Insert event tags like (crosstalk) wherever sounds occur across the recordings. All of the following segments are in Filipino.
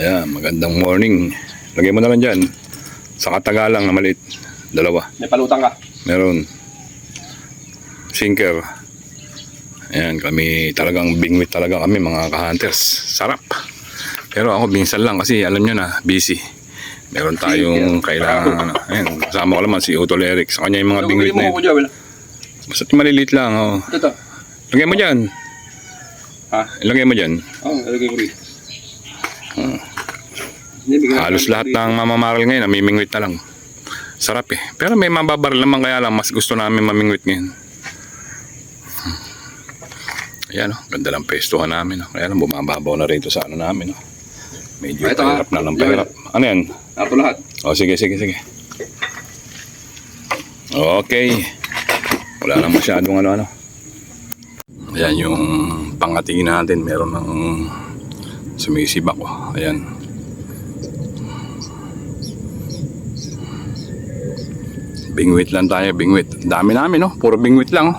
Ayan, magandang morning. Lagay mo na lang dyan. Sa katagalang na maliit. Dalawa. May palutang ka. Meron. Sinker. Ayan, kami talagang bingwit talaga kami mga ka-hunters. Sarap. Pero ako minsan lang kasi alam nyo na, busy. Meron tayong kailangan. Ayan, kasama ko naman si Utol Eric. Sa kanya yung mga bingwit na yun. Basta maliliit lang. Oh. Ito to. Lagay mo dyan. Ha? Ilagay mo dyan. Oo, oh, lagay ko rin. Hmm. Halos lahat ng mamamaral ngayon, namimingwit na lang. Sarap eh. Pero may mababaral naman kaya lang, mas gusto namin mamingwit ngayon. Hmm. Ayan oh, ganda ng pestuhan namin. Oh. Kaya lang bumababaw na rito sa ano namin. Oh. Medyo Ito, pahirap ah. na ng pahirap. Ano yan? Ito lahat. O sige, sige, sige. Okay. Wala na masyadong ano-ano. Ayan yung pangatingin natin. Meron ng sumisibak ko. Ayan. Bingwit lang tayo, bingwit. Dami namin, no? Puro bingwit lang, oh.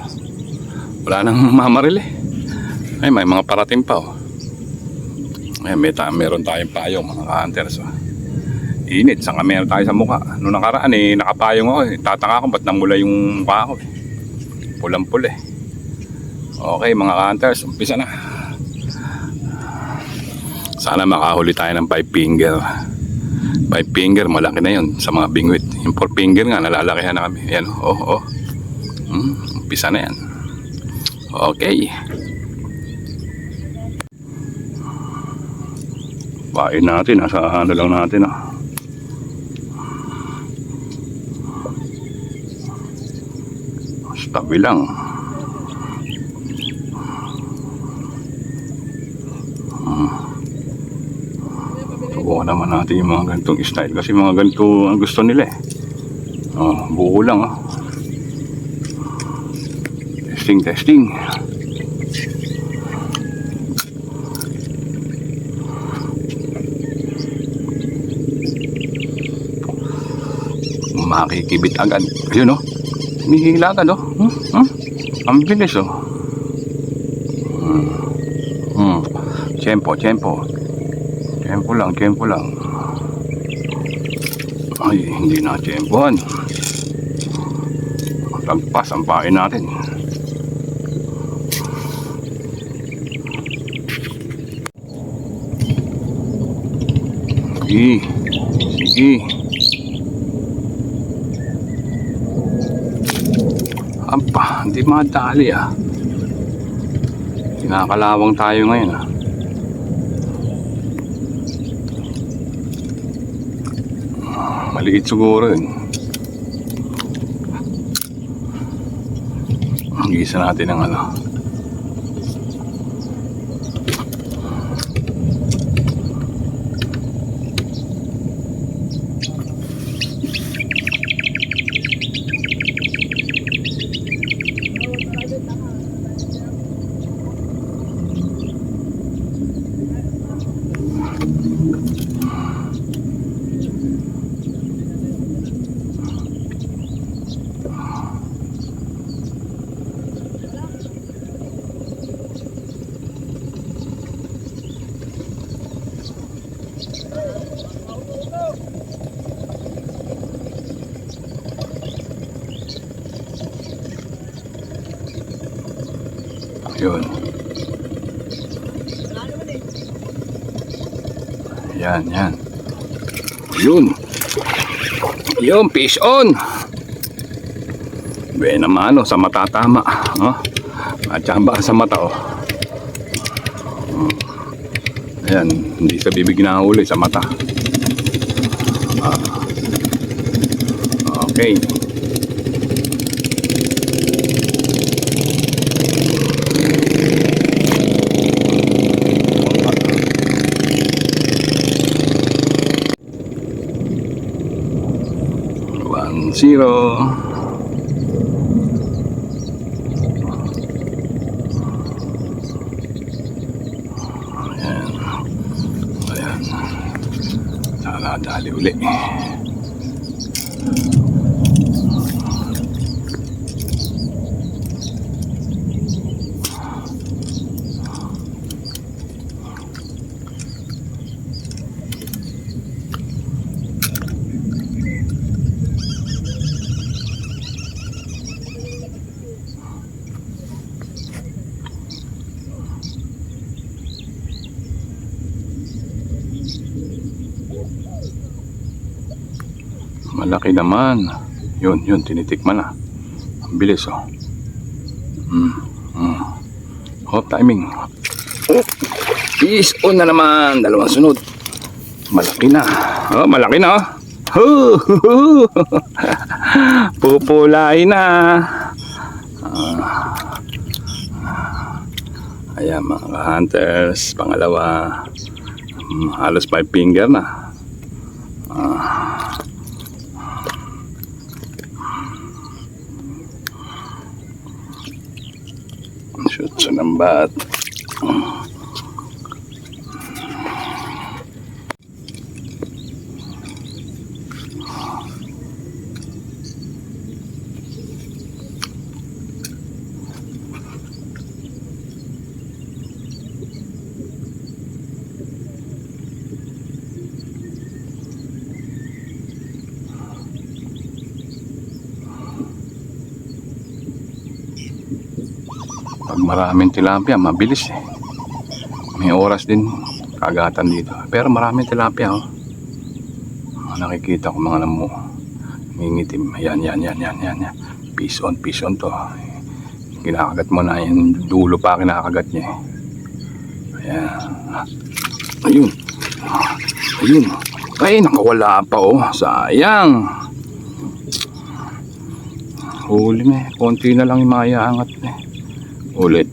Wala nang (laughs) mamaril, eh. Ay, may mga parating pa, oh. Ayan, may ta meron tayong payong, mga ka-hunters, oh. Init, saka meron tayo sa mukha. Noong nakaraan, eh, nakapayong ako, eh. Tataka ko, ba't namula yung mukha ko, eh. Pulang-pula, eh. Okay, mga ka-hunters, umpisa na. Sana makahuli tayo ng five finger. Five finger, malaki na yun sa mga bingwit. Yung four finger nga, nalalakihan na kami. Ayan, oh, oh. Hmm, umpisa na yan. Okay. Pain natin, nasa ano lang natin, ah. Tabi lang. Subukan naman natin yung mga ganitong style kasi mga ganito ang gusto nila eh. Oh, buo lang oh. Testing, testing. Makikibit agad. Ayun oh. Hinihila agad oh. Hmm? Hmm? Ang bilis oh. Hmm. Hmm. Tempo, tempo. Tempo lang, tempo lang. Ay, hindi na tempohan. Tagpas ang pain natin. Sige. Sige. Ampa, hindi madali ah. Kinakalawang tayo ngayon ah. Maliit siguro yun. Gisa natin ng ano. Yan, yan. Yun. Yun, fish on. Buena mano sa mata tama. Oh. At saka sa mata, oh. Oh. Ayan, hindi sa bibig nahuli, sa mata. Ah. Okay. One zero. Ayan. Ayan. Sana dali uli. Malaki naman. Yun, yun, tinitikman na. Ang bilis, oh. Mm, mm. Hop, timing. Oh, is on na naman. Dalawang sunod. Malaki na. Oh, malaki na, oh. (laughs) Pupulay na. Ah. Ayan mga hunters, pangalawa. Mm, halos five finger na. Shoot sa nambat. Pag maraming tilapia, mabilis eh. May oras din kagatan dito. Pero maraming tilapia oh. Ah, Nakikita ko mga namo. Ngingitim. Yan, yan, yan, yan, yan, yan. Piece on, piece on to. Kinakagat mo na yan. Dulo pa kinakagat niya eh. Ayan. Ayun. Ayun. Ay, nakawala pa oh. Sayang. Huli eh. Konti na lang yung maiangat eh. Ulit.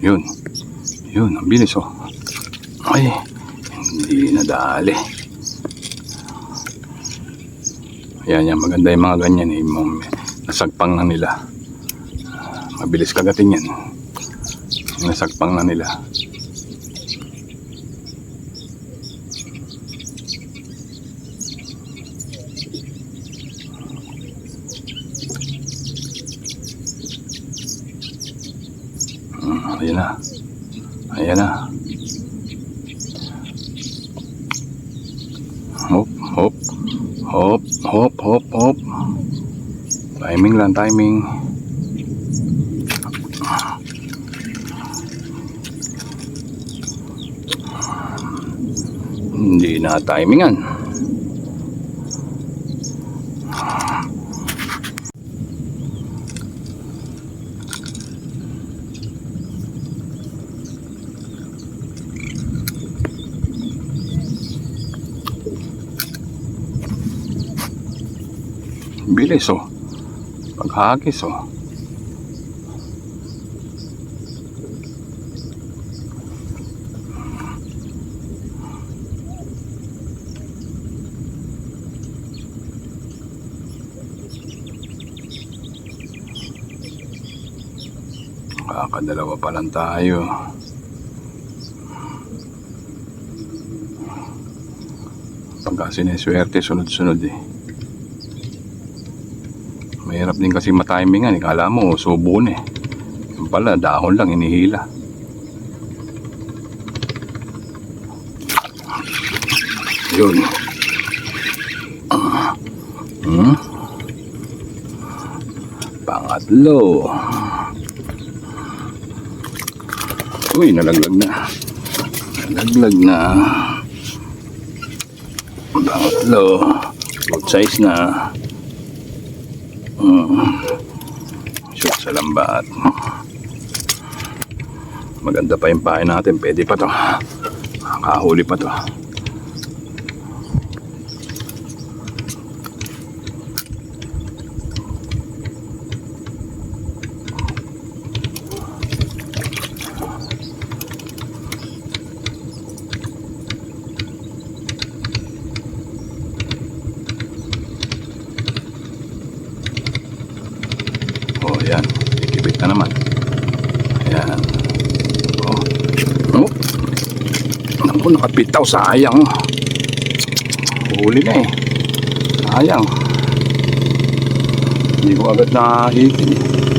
Yun. Yun, ang bilis oh. Ay, hindi nadali. Yan, yan. Maganda yung mga ganyan eh. Nasagpang na nila. Mabilis kagatin yan. Nasagpang na nila. Hmm, ayan na. Ayan na. Hop, hop. Hop, hop, hop, hop. Timing lang, timing. Hindi na timingan. Bilis oh. Paghagis oh. Kakadalawa pa lang tayo. Pagka sineswerte, sunod-sunod eh. Mahirap din kasi matimingan. Eh. Kala mo, subo na eh. Yung pala, dahon lang, inihila. Yun. Ah. Hmm? Pangatlo. Uy, nalaglag na. Nalaglag na. Pangatlo. Good size na. Hmm. Shoot sa lambat. Maganda pa yung pain natin. Pwede pa to. Nakahuli pa to. Oh, yan. Ikibit na naman. Ayan. Oh. Oh. Naku, nakapitaw. Sayang. Huli na eh. Sayang. Hindi ko agad nahitin. eh.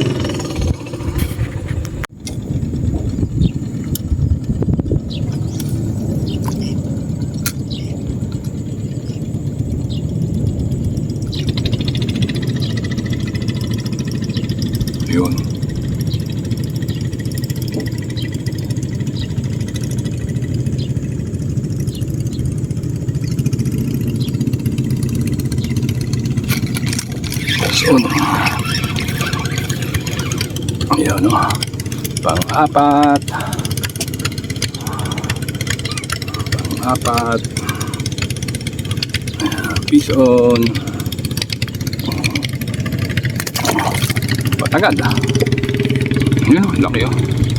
Bison. Ayan o. Pang-apat. Pang-apat. Ayan, Bison. Patagad. Yun, laki oh.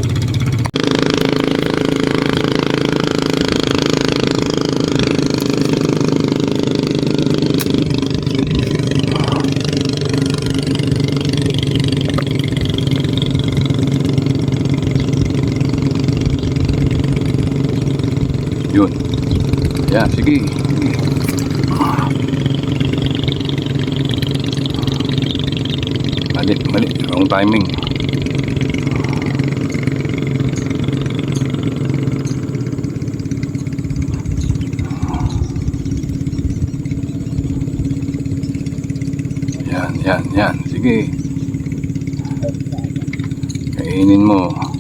Yun. Yan, sige. sige. Mali, mali. Wrong timing. Yan, yan, yan. Sige. Kainin mo.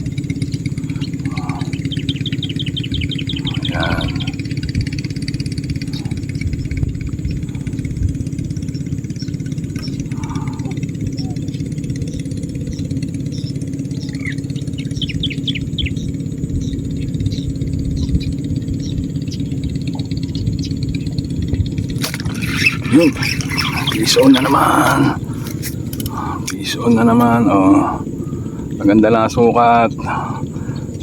Yun. Bison na naman. Bison na naman. Oh. Maganda lang ang sukat.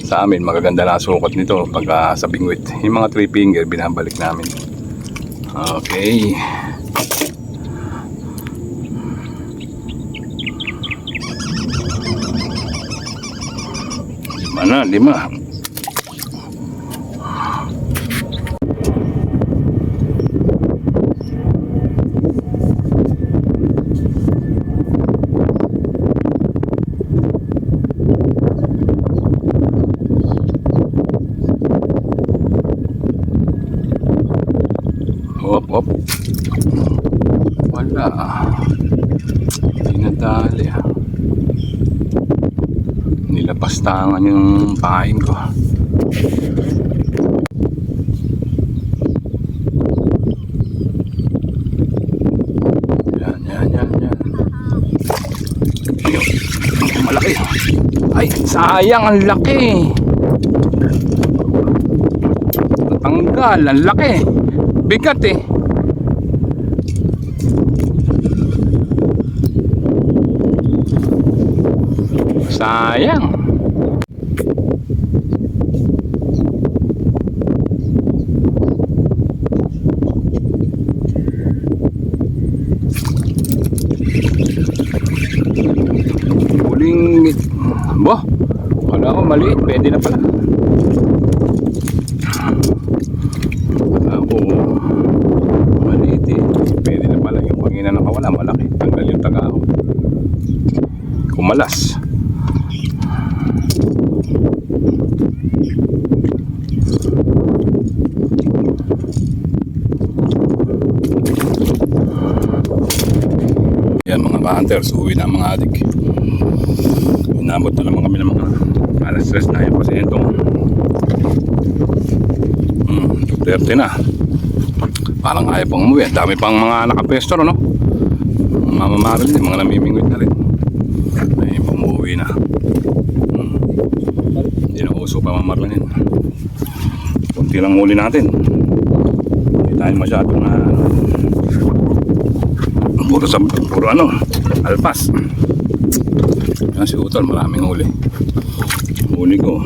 Sa amin, magaganda lang ang sukat nito pagka sa bingwit. Yung mga three finger, binabalik namin. Okay. Lima na, lima. Hop. Wala. Tinadali ah. Nilapastangan yung pain ko. Yan, yan, yan, yan. Malaki. Ay, sayang ang laki. Natanggal, ang laki. Bigat eh. Sayang. Huling Bo, wala ko maliit, pwede na pala. Ako, maliit eh. Pwede na pala yung pangina nakawala, malaki. Tanggal yung taga ako. Kumalas. Yan mga ka-hunters, uwi na mga adik. Inabot na naman kami ng mga alas stress na yung pasentong. Hmm, 2.30 na. Parang ayaw pang umuwi. Dami pang mga nakapwesto, no? Mamamaril din, mga namimingwit na rin. Ay, umuwi na. Hmm. Hindi na uso pa mamarlin. Kunti lang huli natin. Hindi tayo masyadong na. Puro sa puro ano, alpas. Yan si Utol, maraming huli. Huli ko.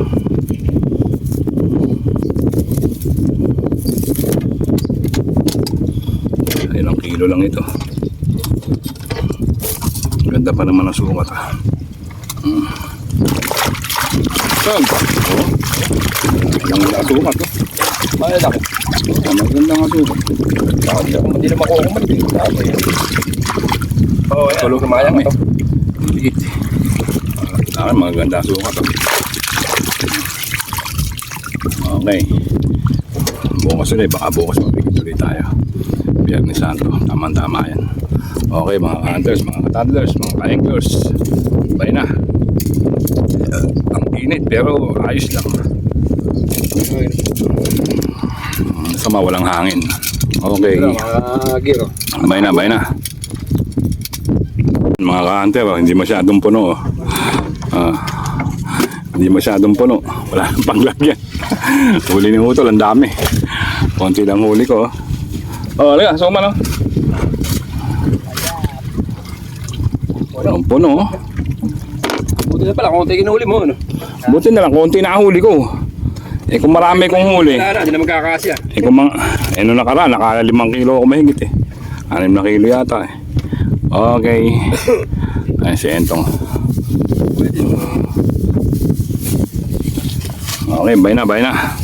Ilang kilo lang ito. Ganda pa naman ang sukat ha. Hmm. Saan? Oh. Ang sukat oh. Ay, laki. Ang maganda nga sukat. Hindi naman ako kumalit. Dami. Oo, yan. Tulog Kumayang ito. Liit. Ah, maganda ang sukat oh. Okay. Bukas ulit, baka bukas mabigit ulit tayo. Biyernes Santo, tama-tama yan. Okay mga hunters, mga katadlers, mga ka-anglers. Bye na. Uh, ang init pero ayos lang. Sama walang hangin. Okay. Bye na, bye na. Mga ka-hunter, oh, hindi masyadong puno. Oh. Ah, hindi masyadong puno. Wala nang (laughs) panglagyan. huli ni Utol, ang dami. Konti lang huli ko. Oh, oh liga, suma no. Punong puno. oh. Buti na pala, kung tayo kinuli mo, ano? Buti na lang, konti na huli ko. Eh kung marami kong huli, hindi na magkakasya. eh kung mga, eh nung nakaraan, naka limang kilo ako mahigit eh. Anim na kilo yata eh. Okay. Ay, si Entong. Okay, bye na, bye na.